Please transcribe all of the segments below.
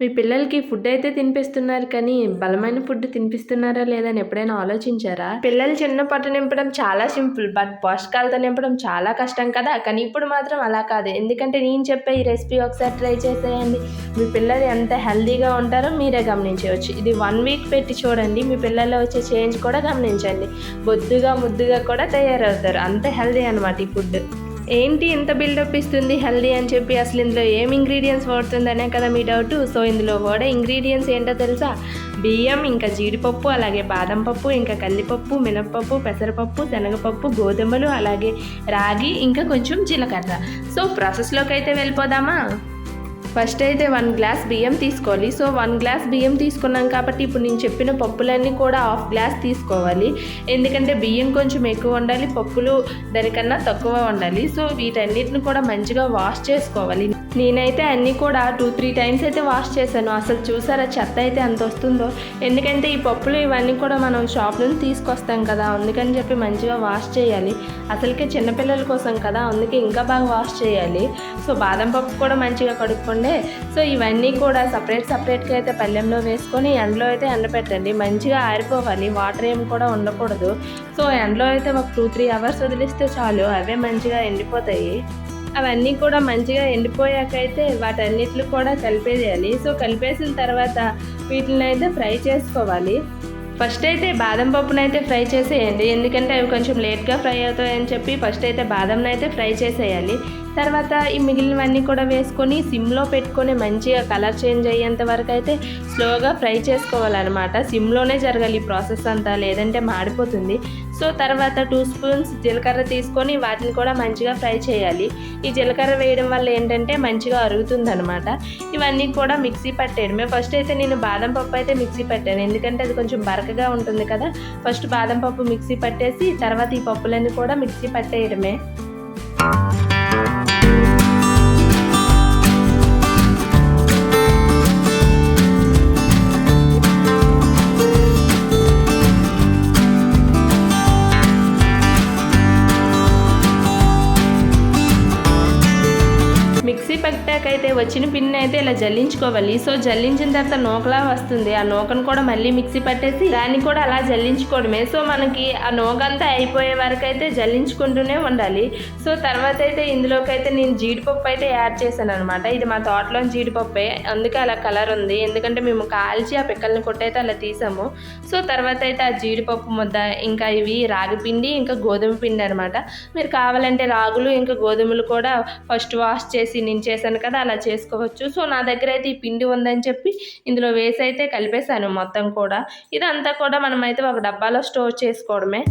మీ పిల్లలకి ఫుడ్ అయితే తినిపిస్తున్నారు కానీ బలమైన ఫుడ్ తినిపిస్తున్నారా లేదని ఎప్పుడైనా ఆలోచించారా? పిల్లలు చిన్న పట్టు నింపడం చాలా సింపుల్ బట్ పోషకాలతో నింపడం చాలా కష్టం కదా. కానీ ఇప్పుడు మాత్రం అలా కాదు. ఎందుకంటే నేను చెప్పే ఈ రెసిపీ ఒకసారి ట్రై చేసేయండి. మీ పిల్లలు ఎంత హెల్దీగా ఉంటారో మీరే గమనించవచ్చు. ఇది వన్ వీక్ పెట్టి చూడండి. మీ పిల్లల్లో వచ్చే చేంజ్ కూడా గమనించండి. బొద్దుగా ముద్దుగా కూడా తయారవుతారు. అంత హెల్దీ అనమాట ఈ ఫుడ్ ఏంటి ఎంత బిల్డప్ ఇస్తుంది హెల్దీ అని చెప్పి అసలు ఇందులో ఏం ఇంగ్రీడియంట్స్ వాడుతుందనే కదా మీ డౌట్ సో ఇందులో వాడే ఇంగ్రీడియంట్స్ ఏంటో తెలుసా? బియ్యం ఇంకా జీడిపప్పు అలాగే బాదం పప్పు ఇంకా కందిపప్పు మినప్పప్పు పెసరపప్పు శనగపప్పు గోధుమలు అలాగే రాగి ఇంకా కొంచెం జీలకర్ర. సో ప్రాసెస్లోకి అయితే వెళ్ళిపోదామా? ఫస్ట్ అయితే వన్ గ్లాస్ బియ్యం తీసుకోవాలి. సో వన్ గ్లాస్ బియ్యం తీసుకున్నాం కాబట్టి ఇప్పుడు నేను చెప్పిన పప్పులన్నీ కూడా హాఫ్ గ్లాస్ తీసుకోవాలి. ఎందుకంటే బియ్యం కొంచెం ఎక్కువ ఉండాలి పప్పులు దానికన్నా తక్కువ ఉండాలి. సో వీటన్నిటిని కూడా మంచిగా వాష్ చేసుకోవాలి. నేనైతే అన్నీ కూడా టూ త్రీ టైమ్స్ అయితే వాష్ చేశాను. అసలు చూసారా? చెత్త అయితే ఎంత వస్తుందో. ఎందుకంటే ఈ పప్పులు ఇవన్నీ కూడా మనం షాప్ నుంచి తీసుకొస్తాం కదా. అందుకని చెప్పి మంచిగా వాష్ చేయాలి. అసలుకే చిన్నపిల్లల కోసం కదా. అందుకే ఇంకా బాగా వాష్ చేయాలి. సో బాదం పప్పు కూడా మంచిగా కడుక్కోండి. సో ఇవన్నీ కూడా సపరేట్ సపరేట్గా అయితే పళ్ళెంలో వేసుకొని ఎండలో అయితే ఎండపెట్టండి. మంచిగా ఆరిపోవాలి. వాటర్ ఏం కూడా ఉండకూడదు. సో ఎండలో అయితే ఒక టూ త్రీ అవర్స్ వదిలిస్తే చాలు. అవే మంచిగా ఎండిపోతాయి. అవన్నీ కూడా మంచిగా ఎండిపోయాకైతే వాటన్నిటిని కూడా కలిపేయాలి సో కలిపేసిన తర్వాత వీటిని అయితే ఫ్రై చేసుకోవాలి. ఫస్ట్ అయితే బాదం పప్పును అయితే ఫ్రై చేసేయండి. ఎందుకంటే అవి కొంచెం లేట్గా ఫ్రై అవుతాయని చెప్పి ఫస్ట్ అయితే బాదంను అయితే ఫ్రై చేసేయాలి. తర్వాత ఈ మిగిలినవన్నీ కూడా వేసుకొని సిమ్లో పెట్టుకొని మంచిగా కలర్ చేంజ్ అయ్యేంత వరకు అయితే స్లోగా ఫ్రై చేసుకోవాలన్నమాట. సిమ్లోనే జరగాలి ఈ ప్రాసెస్ అంతా లేదంటే మాడిపోతుంది. సో తర్వాత టూ స్పూన్స్ జీలకర్ర తీసుకొని వాటిని కూడా మంచిగా ఫ్రై చేయాలి. ఈ జీలకర్ర వేయడం వల్ల ఏంటంటే మంచిగా అరుగుతుంది అనమాట ఇవన్నీ కూడా మిక్సీ పట్టేయడమే. ఫస్ట్ అయితే నేను బాదం పప్పు అయితే మిక్సీ పట్టాను. ఎందుకంటే అది కొంచెం బరకగా ఉంటుంది కదా. ఫస్ట్ బాదం పప్పు మిక్సీ పట్టేసి తర్వాత ఈ పప్పులన్నీ కూడా మిక్సీ పట్టేయడమే. మిక్సీ అయితే వచ్చిన పిన్ని అయితే ఇలా జల్లించుకోవాలి. సో జల్లించిన తర్వాత నూకలా వస్తుంది. ఆ నూకను కూడా మళ్ళీ మిక్సీ పట్టేసి దాన్ని కూడా అలా జల్లించుకోవడమే. సో మనకి ఆ నూకంతా అయిపోయే వరకు అయితే జల్లించుకుంటూనే ఉండాలి. సో తర్వాత అయితే ఇందులోకి అయితే నేను జీడిపప్పు అయితే యాడ్ చేశాను అనమాట ఇది మా తోటలో జీడిపప్పే. అందుకే అలా కలర్ ఉంది. ఎందుకంటే మేము కాల్చి ఆ పిక్కల్ని కొట్టయితే అలా తీసాము. సో తర్వాత అయితే ఆ జీడిపప్పు ముద్ద ఇంకా ఇవి రాగి పిండి ఇంకా గోధుమ పిండి అనమాట మీరు కావాలంటే రాగులు ఇంకా గోధుమలు కూడా ఫస్ట్ వాష్ చేసి నేను చేశాను కదా అలా చేసుకోవచ్చు. సో నా దగ్గర అయితే ఈ పిండి ఉందని చెప్పి ఇందులో వేసి అయితే కలిపేశాను మొత్తం కూడా. ఇదంతా కూడా మనమైతే ఒక డబ్బాలో స్టోర్ చేసుకోవడమే.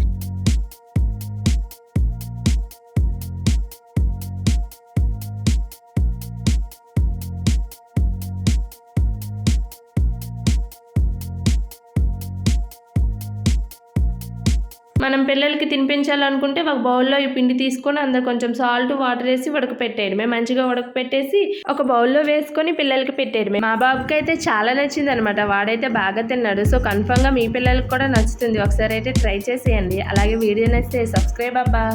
మనం పిల్లలకి తినిపించాలనుకుంటే ఒక బౌల్లో ఈ పిండి తీసుకొని అందులో కొంచెం సాల్ట్ వాటర్ వేసి ఉడకపెట్టేయడమే. మంచిగా ఉడకపెట్టేసి ఒక బౌల్లో వేసుకొని పిల్లలకి పెట్టేయడమే. మా బాబుకి అయితే చాలా నచ్చింది అనమాట వాడైతే బాగా తిన్నాడు. సో కన్ఫర్మ్గా మీ పిల్లలకి కూడా నచ్చుతుంది. ఒకసారి అయితే ట్రై చేసేయండి. అలాగే వీడియో నచ్చితే సబ్స్క్రైబ్ అబ్బా.